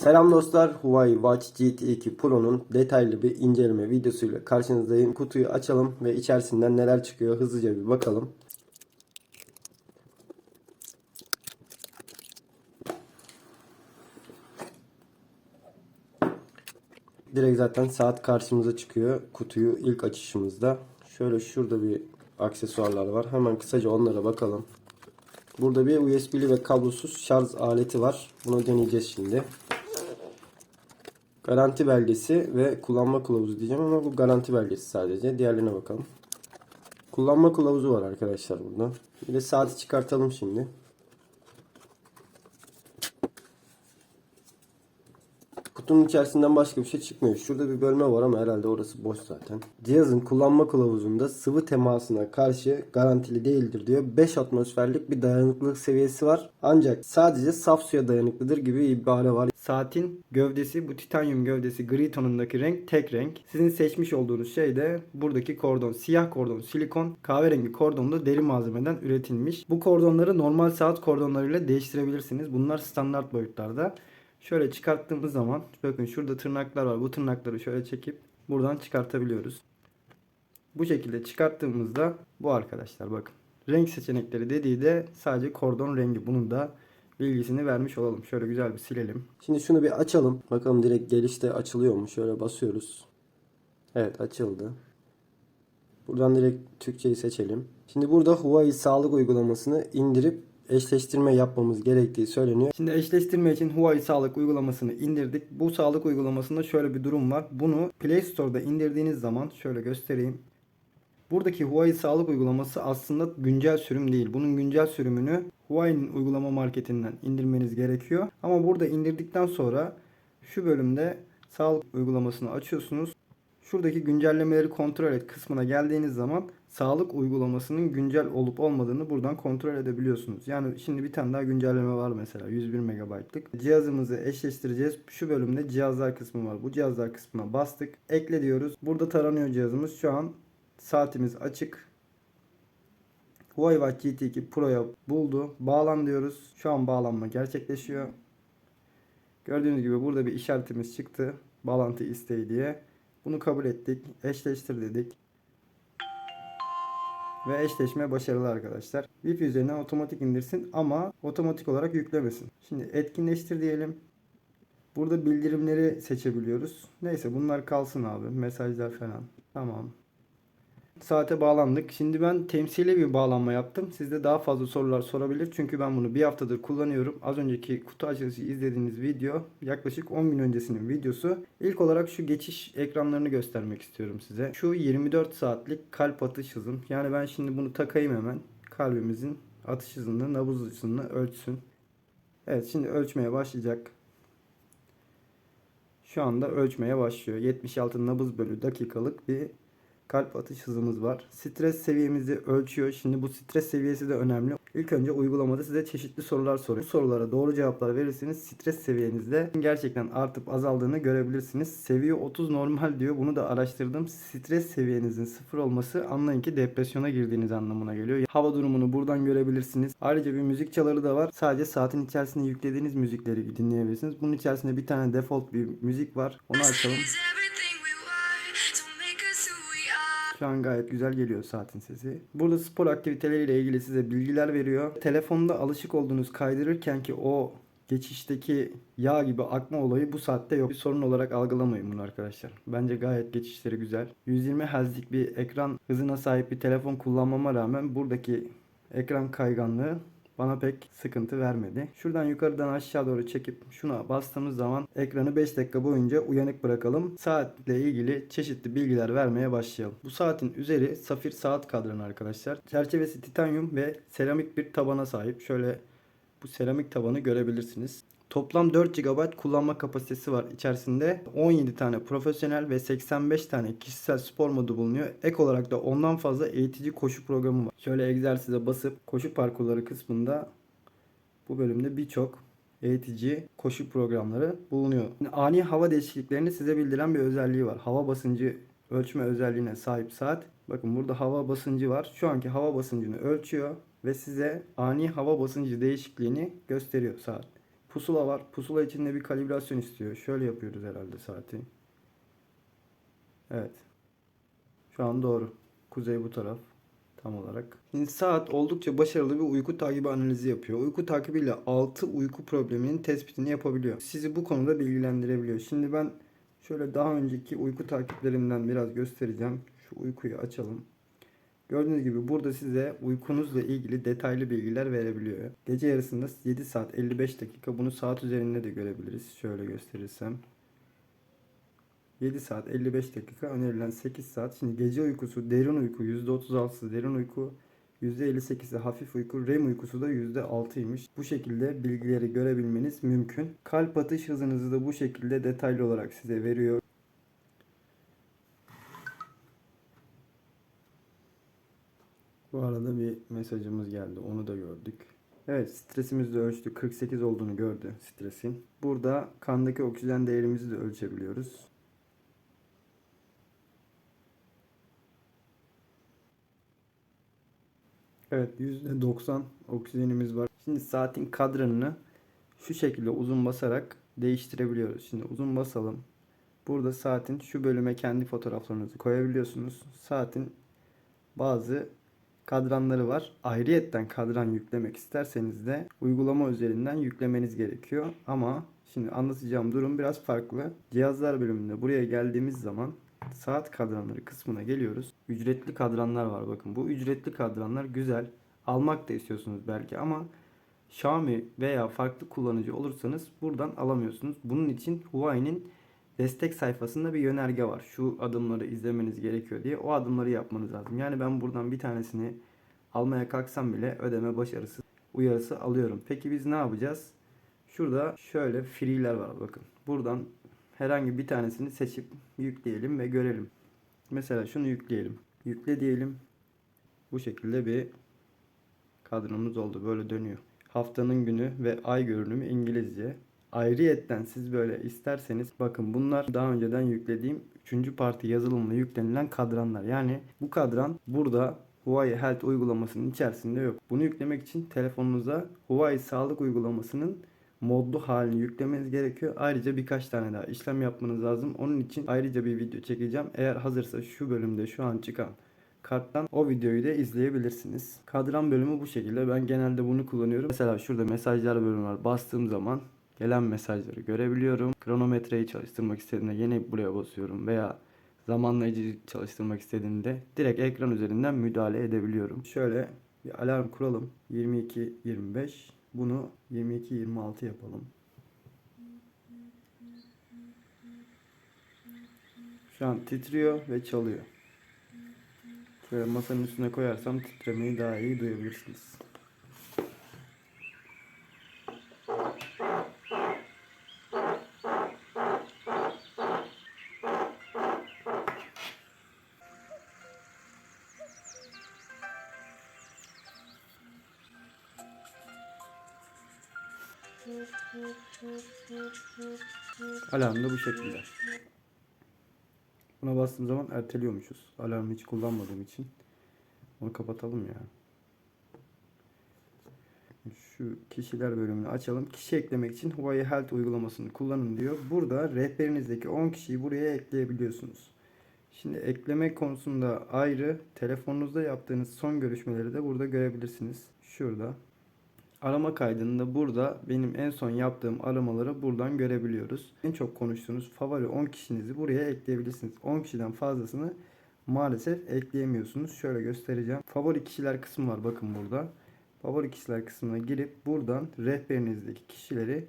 Selam dostlar. Huawei Watch GT2 Pro'nun detaylı bir inceleme videosuyla karşınızdayım. Kutuyu açalım ve içerisinden neler çıkıyor hızlıca bir bakalım. Direkt zaten saat karşımıza çıkıyor. Kutuyu ilk açışımızda. Şöyle şurada bir aksesuarlar var. Hemen kısaca onlara bakalım. Burada bir USB'li ve kablosuz şarj aleti var. Bunu deneyeceğiz şimdi. Garanti belgesi ve kullanma kılavuzu diyeceğim ama bu garanti belgesi sadece. Diğerlerine bakalım. Kullanma kılavuzu var arkadaşlar burada. Bir de saati çıkartalım şimdi. Kutunun içerisinden başka bir şey çıkmıyor. Şurada bir bölme var ama herhalde orası boş zaten. Cihazın kullanma kılavuzunda sıvı temasına karşı garantili değildir diyor. 5 atmosferlik bir dayanıklılık seviyesi var. Ancak sadece saf suya dayanıklıdır gibi ibare var. Saatin gövdesi bu titanyum gövdesi gri tonundaki renk tek renk. Sizin seçmiş olduğunuz şey de buradaki kordon. Siyah kordon silikon kahverengi kordon da deri malzemeden üretilmiş. Bu kordonları normal saat kordonlarıyla değiştirebilirsiniz. Bunlar standart boyutlarda. Şöyle çıkarttığımız zaman bakın şurada tırnaklar var. Bu tırnakları şöyle çekip buradan çıkartabiliyoruz. Bu şekilde çıkarttığımızda bu arkadaşlar bakın. Renk seçenekleri dediği de sadece kordon rengi. Bunun da bilgisini vermiş olalım. Şöyle güzel bir silelim. Şimdi şunu bir açalım. Bakalım direkt gelişte açılıyor mu? Şöyle basıyoruz. Evet açıldı. Buradan direkt Türkçeyi seçelim. Şimdi burada Huawei sağlık uygulamasını indirip eşleştirme yapmamız gerektiği söyleniyor. Şimdi eşleştirme için Huawei sağlık uygulamasını indirdik. Bu sağlık uygulamasında şöyle bir durum var. Bunu Play Store'da indirdiğiniz zaman şöyle göstereyim. Buradaki Huawei sağlık uygulaması aslında güncel sürüm değil. Bunun güncel sürümünü Huawei'nin uygulama marketinden indirmeniz gerekiyor. Ama burada indirdikten sonra şu bölümde sağlık uygulamasını açıyorsunuz. Şuradaki güncellemeleri kontrol et kısmına geldiğiniz zaman sağlık uygulamasının güncel olup olmadığını buradan kontrol edebiliyorsunuz. Yani şimdi bir tane daha güncelleme var mesela 101 MB'lık. Cihazımızı eşleştireceğiz. Şu bölümde cihazlar kısmı var. Bu cihazlar kısmına bastık. Ekle diyoruz. Burada taranıyor cihazımız. Şu an saatimiz açık. Huawei Watch GT2 Pro'ya buldu. Bağlan diyoruz. Şu an bağlanma gerçekleşiyor. Gördüğünüz gibi burada bir işaretimiz çıktı. Bağlantı isteği diye. Bunu kabul ettik. Eşleştir dedik. Ve eşleşme başarılı arkadaşlar. Wi-Fi üzerinden otomatik indirsin ama otomatik olarak yüklemesin. Şimdi etkinleştir diyelim. Burada bildirimleri seçebiliyoruz. Neyse bunlar kalsın abi. Mesajlar falan. Tamam. Saate bağlandık. Şimdi ben temsili bir bağlanma yaptım. Siz de daha fazla sorular sorabilir. Çünkü ben bunu bir haftadır kullanıyorum. Az önceki kutu açılışı izlediğiniz video yaklaşık 10 gün öncesinin videosu. İlk olarak şu geçiş ekranlarını göstermek istiyorum size. Şu 24 saatlik kalp atış hızım. Yani ben şimdi bunu takayım hemen. Kalbimizin atış hızını, nabız hızını ölçsün. Evet şimdi ölçmeye başlayacak. Şu anda ölçmeye başlıyor. 76 nabız bölü dakikalık bir kalp atış hızımız var. Stres seviyemizi ölçüyor. Şimdi bu stres seviyesi de önemli. İlk önce uygulamada size çeşitli sorular soruyor. Bu sorulara doğru cevaplar verirseniz stres seviyenizde gerçekten artıp azaldığını görebilirsiniz. Seviye 30 normal diyor. Bunu da araştırdım. Stres seviyenizin sıfır olması anlayın ki depresyona girdiğiniz anlamına geliyor. Hava durumunu buradan görebilirsiniz. Ayrıca bir müzik çaları da var. Sadece saatin içerisinde yüklediğiniz müzikleri dinleyebilirsiniz. Bunun içerisinde bir tane default bir müzik var. Onu açalım. Şu an gayet güzel geliyor saatin sesi. Burada spor aktiviteleriyle ilgili size bilgiler veriyor. Telefonda alışık olduğunuz kaydırırken ki o geçişteki yağ gibi akma olayı bu saatte yok. Bir sorun olarak algılamayın bunu arkadaşlar. Bence gayet geçişleri güzel. 120 Hz'lik bir ekran hızına sahip bir telefon kullanmama rağmen buradaki ekran kayganlığı bana pek sıkıntı vermedi. Şuradan yukarıdan aşağı doğru çekip şuna bastığımız zaman ekranı 5 dakika boyunca uyanık bırakalım. Saatle ilgili çeşitli bilgiler vermeye başlayalım. Bu saatin üzeri safir saat kadranı arkadaşlar. Çerçevesi titanyum ve seramik bir tabana sahip. Şöyle bu seramik tabanı görebilirsiniz. Toplam 4 GB kullanma kapasitesi var içerisinde. 17 tane profesyonel ve 85 tane kişisel spor modu bulunuyor. Ek olarak da ondan fazla eğitici koşu programı var. Şöyle egzersize basıp koşu parkurları kısmında bu bölümde birçok eğitici koşu programları bulunuyor. Ani hava değişikliklerini size bildiren bir özelliği var. Hava basıncı ölçme özelliğine sahip saat. Bakın burada hava basıncı var. Şu anki hava basıncını ölçüyor ve size ani hava basıncı değişikliğini gösteriyor saat. Pusula var. Pusula içinde bir kalibrasyon istiyor. Şöyle yapıyoruz herhalde saati. Evet. Şu an doğru. Kuzey bu taraf. Tam olarak. Şimdi saat oldukça başarılı bir uyku takibi analizi yapıyor. Uyku takibiyle 6 uyku probleminin tespitini yapabiliyor. Sizi bu konuda bilgilendirebiliyor. Şimdi ben şöyle daha önceki uyku takiplerimden biraz göstereceğim. Şu uykuyu açalım. Gördüğünüz gibi burada size uykunuzla ilgili detaylı bilgiler verebiliyor. Gece yarısında 7 saat 55 dakika bunu saat üzerinde de görebiliriz. Şöyle gösterirsem. 7 saat 55 dakika önerilen 8 saat. Şimdi gece uykusu derin uyku %36'sı derin uyku %58'i hafif uyku REM uykusu da %6'ymış. Bu şekilde bilgileri görebilmeniz mümkün. Kalp atış hızınızı da bu şekilde detaylı olarak size veriyor. Arada bir mesajımız geldi. Onu da gördük. Evet stresimizi de ölçtük. 48 olduğunu gördü stresin. Burada kandaki oksijen değerimizi de ölçebiliyoruz. Evet %90 oksijenimiz var. Şimdi saatin kadranını şu şekilde uzun basarak değiştirebiliyoruz. Şimdi uzun basalım. Burada saatin şu bölüme kendi fotoğraflarınızı koyabiliyorsunuz. Saatin bazı kadranları var. Ayrıyetten kadran yüklemek isterseniz de uygulama üzerinden yüklemeniz gerekiyor. Ama şimdi anlatacağım durum biraz farklı. Cihazlar bölümünde buraya geldiğimiz zaman saat kadranları kısmına geliyoruz. Ücretli kadranlar var bakın. Bu ücretli kadranlar güzel. Almak da istiyorsunuz belki ama Xiaomi veya farklı kullanıcı olursanız buradan alamıyorsunuz. Bunun için Huawei'nin destek sayfasında bir yönerge var. Şu adımları izlemeniz gerekiyor diye. O adımları yapmanız lazım. Yani ben buradan bir tanesini almaya kalksam bile ödeme başarısı uyarısı alıyorum. Peki biz ne yapacağız? Şurada şöyle free'ler var bakın. Buradan herhangi bir tanesini seçip yükleyelim ve görelim. Mesela şunu yükleyelim. Yükle diyelim. Bu şekilde bir kadromuz oldu. Böyle dönüyor. Haftanın günü ve ay görünümü İngilizce. Ayrıyetten siz böyle isterseniz bakın bunlar daha önceden yüklediğim 3. parti yazılımla yüklenilen kadranlar. Yani bu kadran burada Huawei Health uygulamasının içerisinde yok. Bunu yüklemek için telefonunuza Huawei sağlık uygulamasının modlu halini yüklemeniz gerekiyor. Ayrıca birkaç tane daha işlem yapmanız lazım. Onun için ayrıca bir video çekeceğim. Eğer hazırsa şu bölümde şu an çıkan karttan o videoyu da izleyebilirsiniz. Kadran bölümü bu şekilde. Ben genelde bunu kullanıyorum. Mesela şurada mesajlar bölümü var. Bastığım zaman gelen mesajları görebiliyorum. Kronometreyi çalıştırmak istediğimde yine buraya basıyorum veya zamanlayıcı çalıştırmak istediğimde direkt ekran üzerinden müdahale edebiliyorum. Şöyle bir alarm kuralım. 22-25 bunu 22-26 yapalım. Şu an titriyor ve çalıyor. Şöyle masanın üstüne koyarsam titremeyi daha iyi duyabilirsiniz. Alarm da bu şekilde. Buna bastığım zaman erteliyormuşuz. Alarmı hiç kullanmadığım için. Onu kapatalım ya. Şu kişiler bölümünü açalım. Kişi eklemek için Huawei Health uygulamasını kullanın diyor. Burada rehberinizdeki 10 kişiyi buraya ekleyebiliyorsunuz. Şimdi ekleme konusunda ayrı, telefonunuzda yaptığınız son görüşmeleri de burada görebilirsiniz. Şurada. Arama kaydında burada benim en son yaptığım aramaları buradan görebiliyoruz. En çok konuştuğunuz favori 10 kişinizi buraya ekleyebilirsiniz. 10 kişiden fazlasını maalesef ekleyemiyorsunuz. Şöyle göstereceğim. Favori kişiler kısmı var bakın burada. Favori kişiler kısmına girip buradan rehberinizdeki kişileri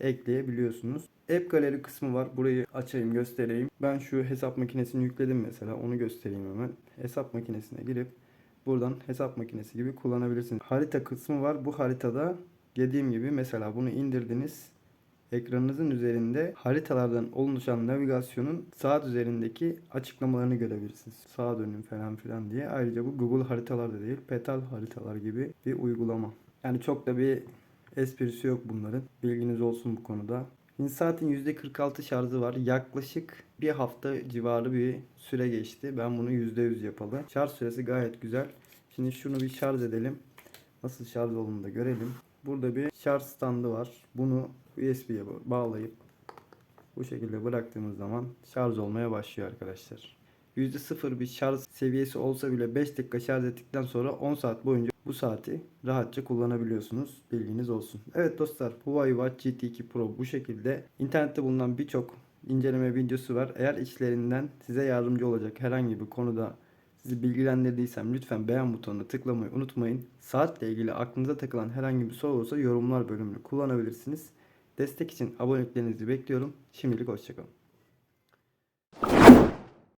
ekleyebiliyorsunuz. App galeri kısmı var. Burayı açayım göstereyim. Ben şu hesap makinesini yükledim mesela. Onu göstereyim hemen. Hesap makinesine girip buradan hesap makinesi gibi kullanabilirsiniz. Harita kısmı var. Bu haritada dediğim gibi mesela bunu indirdiniz. Ekranınızın üzerinde haritalardan oluşan navigasyonun saat üzerindeki açıklamalarını görebilirsiniz. Sağa dönün falan filan diye. Ayrıca bu Google haritalarda değil, Petal haritalar gibi bir uygulama. Yani çok da bir esprisi yok bunların. Bilginiz olsun bu konuda. Saatin %46 şarjı var. Yaklaşık bir hafta civarı bir süre geçti. Ben bunu %100 yapalı. Şarj süresi gayet güzel. Şimdi şunu bir şarj edelim. Nasıl şarj olduğunu da görelim. Burada bir şarj standı var. Bunu USB'ye ba- bağlayıp bu şekilde bıraktığımız zaman şarj olmaya başlıyor arkadaşlar. %0 bir şarj seviyesi olsa bile 5 dakika şarj ettikten sonra 10 saat boyunca bu saati rahatça kullanabiliyorsunuz. Bilginiz olsun. Evet dostlar Huawei Watch GT2 Pro bu şekilde. İnternette bulunan birçok inceleme videosu var. Eğer içlerinden size yardımcı olacak herhangi bir konuda sizi bilgilendirdiysem lütfen beğen butonuna tıklamayı unutmayın. Saatle ilgili aklınıza takılan herhangi bir soru olursa yorumlar bölümünü kullanabilirsiniz. Destek için aboneliklerinizi bekliyorum. Şimdilik hoşçakalın.